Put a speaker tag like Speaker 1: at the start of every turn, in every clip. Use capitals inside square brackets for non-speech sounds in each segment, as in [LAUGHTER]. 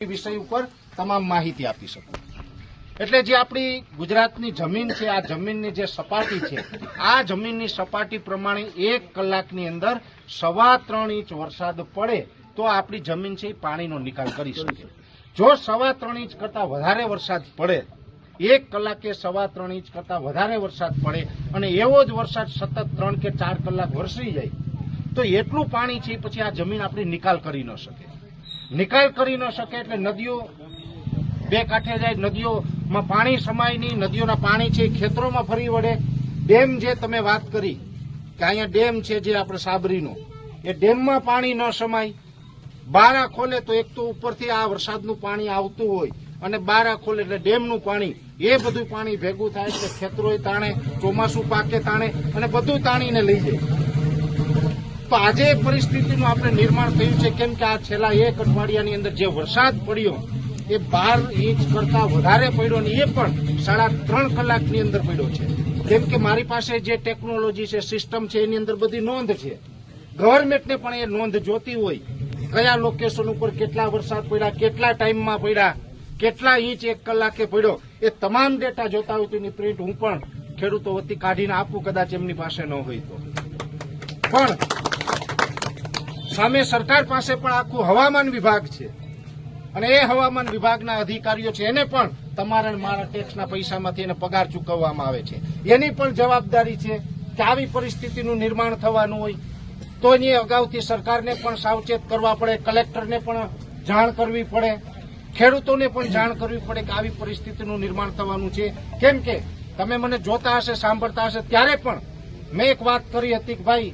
Speaker 1: વિષય ઉપર તમામ માહિતી આપી શકું. એટલે જે આપણી ગુજરાતની જમીન છે, આ જમીનની જે સપાટી છે, આ જમીનની સપાટી પ્રમાણે એક કલાકની અંદર સવા ત્રણ ઇંચ વરસાદ પડે તો આપણી જમીન છે એ પાણીનો નિકાલ કરી શકે. જો સવા ત્રણ ઇંચ કરતાં વધારે વરસાદ પડે, એક કલાકે સવા ત્રણ ઇંચ કરતાં વધારે વરસાદ પડે અને એવો જ વરસાદ સતત ત્રણ કે ચાર કલાક વરસી જાય, તો એટલું પાણી છે પછી આ જમીન આપણી નિકાલ કરી ન શકે. નિકાલ કરી ન શકે એટલે નદીઓ બે કાંઠે જાય, નદીઓમાં પાણી સમાય નહીં, નદીઓના પાણી છે ખેતરોમાં ફરી વળે. ડેમ જે તમે વાત કરી કે અહીંયા ડેમ છે જે આપણે સાબરીનો, એ ડેમમાં પાણી ન સમાય. બારા ખોલે તો એક તો ઉપરથી આ વરસાદનું પાણી આવતું હોય અને બારા ખોલે એટલે ડેમનું પાણી, એ બધું પાણી ભેગું થાય એટલે ખેતરોય તાણે, ચોમાસું પાકે તાણે અને બધું તાણીને લઈ જાય. તો આજે પરિસ્થિતિનું આપણે નિર્માણ થયું છે. કેમ કે આ છેલ્લા એક અઠવાડિયાની અંદર જે વરસાદ પડ્યો, એ બાર ઇંચ કરતા વધારે પડ્યો અને એ પણ સાડા ત્રણ કલાકની અંદર પડ્યો છે. કેમ કે મારી પાસે જે ટેકનોલોજી છે, સિસ્ટમ છે, એની અંદર બધી નોંધ છે. ગવર્મેન્ટને પણ એ નોંધ જોતી હોય કયા લોકેશન ઉપર કેટલા વરસાદ પડ્યા, કેટલા ટાઈમમાં પડ્યા, કેટલા ઇંચ એક કલાકે પડ્યો, એ તમામ ડેટા જોતા હોય તો એની પ્રિન્ટ હું પણ ખેડૂતો વતી કાઢીને આપું, કદાચ એમની પાસે ન હોય તો. પણ સામે સરકાર પાસે પણ આખું હવામાન વિભાગ છે. અને એ હવામાન વિભાગના અધિકારીઓ છે, એને પણ તમારા મારા ટેક્સના પૈસામાંથી એને પગાર ચૂકવવામાં આવે છે. એની પણ જવાબદારી છે કે આવી પરિસ્થિતિનું નિર્માણ થવાનું હોય. તો એની અગાઉથી સરકારને પણ સાવચેત કરવા પડે, કલેક્ટરને પણ જાણ કરવી પડે, ખેડૂતોને પણ જાણ કરવી પડે કે આવી પરિસ્થિતિનું નિર્માણ થવાનું છે. કેમ કે તમે મને જોતા હશે, સાંભળતા હશે, ત્યારે પણ મેં એક વાત કરી હતી કે ભાઈ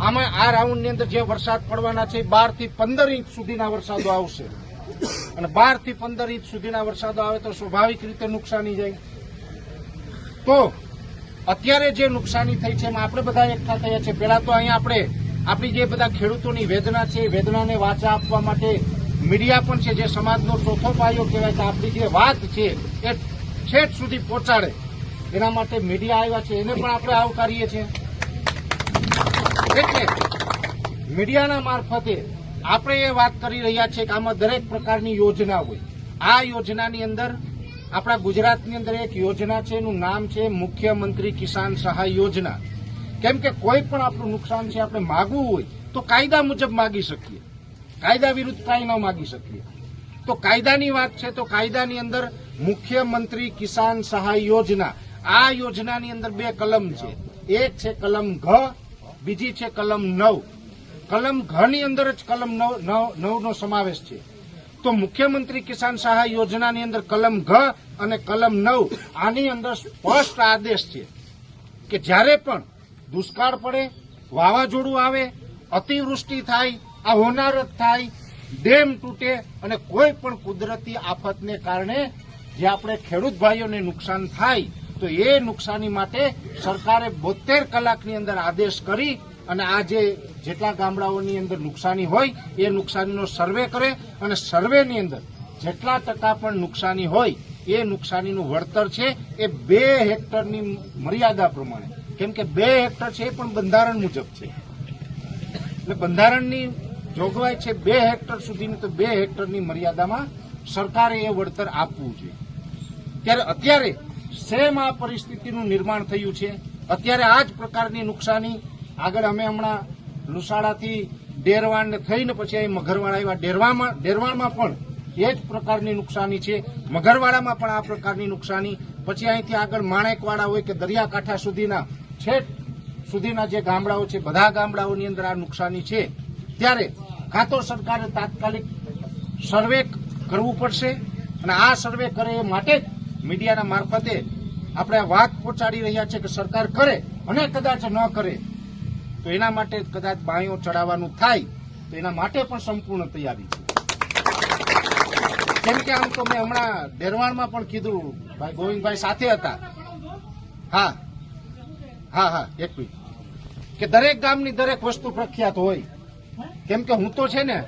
Speaker 1: આમાં આ રાઉન્ડની અંદર જે વરસાદ પડવાના છે બારથી પંદર ઇંચ સુધીના વરસાદો આવશે. અને બારથી પંદર ઇંચ સુધીના વરસાદો આવે તો સ્વાભાવિક રીતે નુકસાની જાય. તો અત્યારે જે નુકસાની થઈ છે, એમાં આપણે બધા એકઠા થયા છે. પેલા તો અહીંયા આપણે આપણી જે બધા ખેડૂતોની વેદના છે, એ વેદનાને વાચા આપવા માટે મીડિયા પણ છે, જે સમાજનો ચોથો પાયો કહેવાય કે આપણી જે વાત છે, એ છેક સુધી પહોંચાડે. એના માટે મીડિયા આવ્યા છે, એને પણ આપણે આવકારીએ છીએ. એટલે મીડિયાના મારફતે આપણે એ વાત કરી રહ્યા છીએ કે આમાં દરેક પ્રકારની યોજના હોય. આ યોજનાની અંદર આપણા ગુજરાતની અંદર એક યોજના છે, એનું નામ છે મુખ્યમંત્રી કિસાન સહાય યોજના. કેમ કે કોઈ પણ આપણું નુકસાન છે, આપણે માગવું હોય, તો કાયદા મુજબ માગી શકીએ. કાયદા વિરુદ્ધ કાંઈ ન માગી શકીએ. તો કાયદાની વાત છે, તો કાયદાની અંદર મુખ્યમંત્રી કિસાન સહાય યોજના. આ યોજનાની અંદર બે કલમ છે. એક છે કલમ ઘ બીજી છે કલમ નવ. કલમ ઘની અંદર જ કલમ નવ, નવ- નવનો સમાવેશ છે. તો મુખ્યમંત્રી કિસાન સહાય યોજનાની અંદર કલમ ઘ અને કલમ નવ, આની અંદર સ્પષ્ટ આદેશ છે કે જ્યારે પણ દુષ્કાળ પડે, વાવાઝોડું આવે, અતિવૃષ્ટિ થાય, આ હોનારત થાય, ડેમ તૂટે અને કોઈ પણ કુદરતી આફતને કારણે જે આપણે ખેડૂત ભાઈઓને નુકસાન થાય તો એ નુકસાની માટે સરકારે બોતેર કલાકની અંદર આદેશ કરી અને આ જે જેટલા ગામડાઓની અંદર નુકસાની હોય, એ નુકસાનીનો સર્વે કરે અને સર્વેની અંદર જેટલા ટકા પણ નુકસાની હોય, એ નુકસાનીનું વળતર છે એ બે હેક્ટરની મર્યાદા પ્રમાણે. કેમ કે બે હેક્ટર છે એ પણ બંધારણ મુજબ છે. એટલે બંધારણની જોગવાઈ છે બે હેક્ટર સુધીની તો બે હેક્ટરની મર્યાદામાં સરકારે એ વળતર આપવું જોઈએ. ત્યારે અત્યારે સેમ આ પરિસ્થિતિનું નિર્માણ થયું છે. અત્યારે આ જ પ્રકારની નુકસાની આગળ અમે હમણાં લુસાડાથી ડેરવાણ થઈને પછી અહીં મગરવાળા આવ્યા. ડેરવામાં ડેરવાણમાં પણ એ જ પ્રકારની નુકસાની છે. મગરવાડામાં પણ આ પ્રકારની નુકસાની. પછી અહીંથી આગળ માણેકવાડા હોય કે દરિયાકાંઠા સુધીના છેક સુધીના જે ગામડાઓ છે, બધા ગામડાઓની અંદર આ નુકસાની છે. ત્યારે કાં તો સરકારે તાત્કાલિક સર્વે કરવું પડશે અને આ સર્વે કરે એ માટે જ મીડિયાના મારફતે આપણે વાત પહોંચાડી રહ્યા છે કે સરકાર કરે અને કદાચ ન કરે, તો એના માટે કદાચ બાયો ચડાવવાનું થાય, તો એના માટે પણ સંપૂર્ણ તૈયારી છે. કેમ કે આમ તો મેં હમણાં ડેરવાણમાં પણ કીધું, ભાઈ ગોવિંદભાઈ સાથે હતા. હા હા હા, એક મિનિટ. કે દરેક ગામની દરેક વસ્તુ પ્રખ્યાત હોય. કેમ કે હું તો છે ને,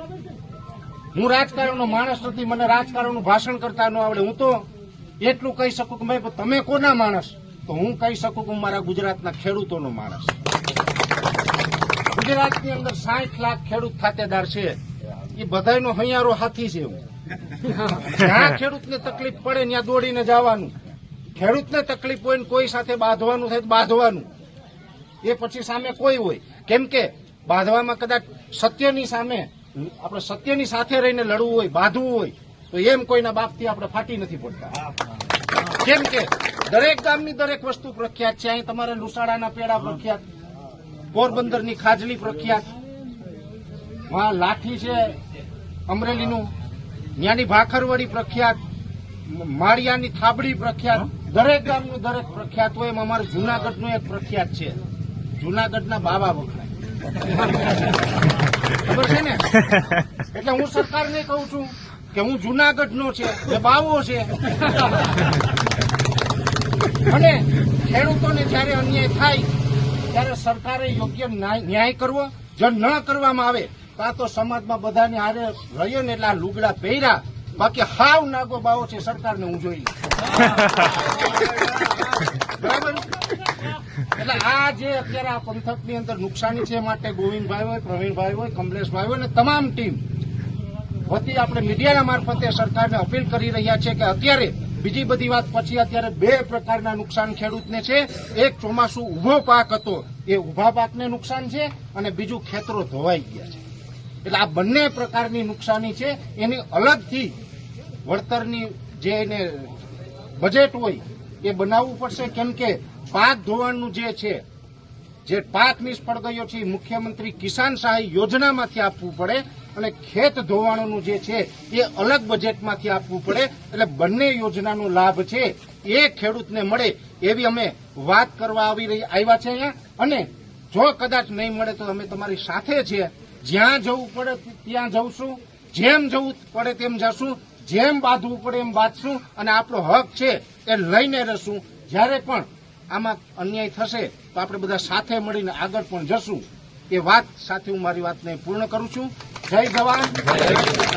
Speaker 1: હું રાજકારણનો માણસ નથી, મને રાજકારણનું ભાષણ કરતા ન આવડે. હું તો એટલું કહી શકું કે ભાઈ, તમે કોના માણસ? તો હું કહી શકું કે મારા ગુજરાતના ખેડૂતોનો માણસ. ગુજરાતની અંદર સાઠ લાખ ખેડૂત ખાતેદાર છે. એ બધાયનો હૈયારો હાથી છે હું. જ્યાં ખેડૂતને તકલીફ પડે, ત્યાં દોડીને જવાનું. ખેડૂતને તકલીફ હોય ને કોઈ સાથે બાંધવાનું થાય બાંધવાનું. એ પછી સામે કોઈ હોય. કેમ કે બાંધવામાં કદાચ સત્યની સામે, આપણે સત્યની સાથે રહીને લડવું હોય, બાંધવું હોય તો એમ કોઈના બાપથી આપણે ફાટી નથી પડતા. કેમ કે દરેક ગામની દરેક વસ્તુ પ્રખ્યાત છે. અહીં તમારે લુસાડાના પેડા પ્રખ્યાત પોરબંદરની ખાજલી પ્રખ્યાત. વहाँ લાઠી છે અમરેલીનું. ત્યાંની ભાખરવડી પ્રખ્યાત માળિયાની થાબડી પ્રખ્યાત. દરેક ગામનું દરેક પ્રખ્યાત હોય એમ અમારે જુનાગઢનું એક પ્રખ્યાત છે. જુનાગઢના બાવા વખણાય. ખબર છે ને? [LAUGHS] એટલે હું સરકારને કહું છું કે હું જુનાગઢનો છે એ બાવો છે. અને ખેડૂતોને જ્યારે અન્યાય થાય, ત્યારે સરકારે યોગ્ય ન્યાય કરવો. જો ન કરવામાં આવે, તો આ તો સમાજમાં બધાને હારે રહીએ ને એટલે આ લુગડા પહેર્યા. બાકી હાવ નાગો બાવો છે સરકારને હું જોઈ. બરાબર? એટલે આ જે અત્યારે આ પંથકની અંદર નુકસાની છે માટે ગોવિંદભાઈ હોય, પ્રવીણભાઈ હોય, કમલેશભાઈ હોય ને તમામ ટીમ વતી આપણે મીડિયાના મારફતે સરકારને અપીલ કરી રહ્યા છે કે અત્યારે બીજી બધી વાત પછી અત્યારે બે પ્રકારના નુકસાન ખેડૂતને છે. એક ચોમાસું ઊભો પાક હતો, એ ઊભા પાકને નુકસાન છે અને બીજું ખેતરો ધોવાઈ ગયા છે. એટલે આ બંને પ્રકારની નુકસાની છે. એની અલગથી વળતરની જે એને બજેટ હોય, એ બનાવવું પડશે. કેમ કે પાક ધોવાણનું જે છે, જે પાક નિષ્ફળ ગયો છે મુખ્યમંત્રી કિસાન સહાય યોજનામાંથી આપવું પડે. અને ખેત ધોવાણોનું જે છે, એ અલગ બજેટમાંથી આપવું પડે. એટલે બંને યોજનાનો લાભ છે, એ ખેડૂતને મળે એવી અમે વાત કરવા આવી રહી, આવ્યા છે અહીંયા. અને જો કદાચ નહીં મળે તો અમે તમારી સાથે છીએ જ્યાં જવું પડે ત્યાં જવશું જેમ જવું પડે તેમ જશું. જેમ બાંધવું પડે એમ બાંધશું. અને આપણો હક છે એ લઈને રહેશું જ્યારે પણ આમાં અન્યાય થશે, તો આપણે બધા સાથે મળીને આગળ પણ જશું. એ વાત સાથે હું મારી વાતને પૂર્ણ કરું છું. જય જવાન જય કિસાન.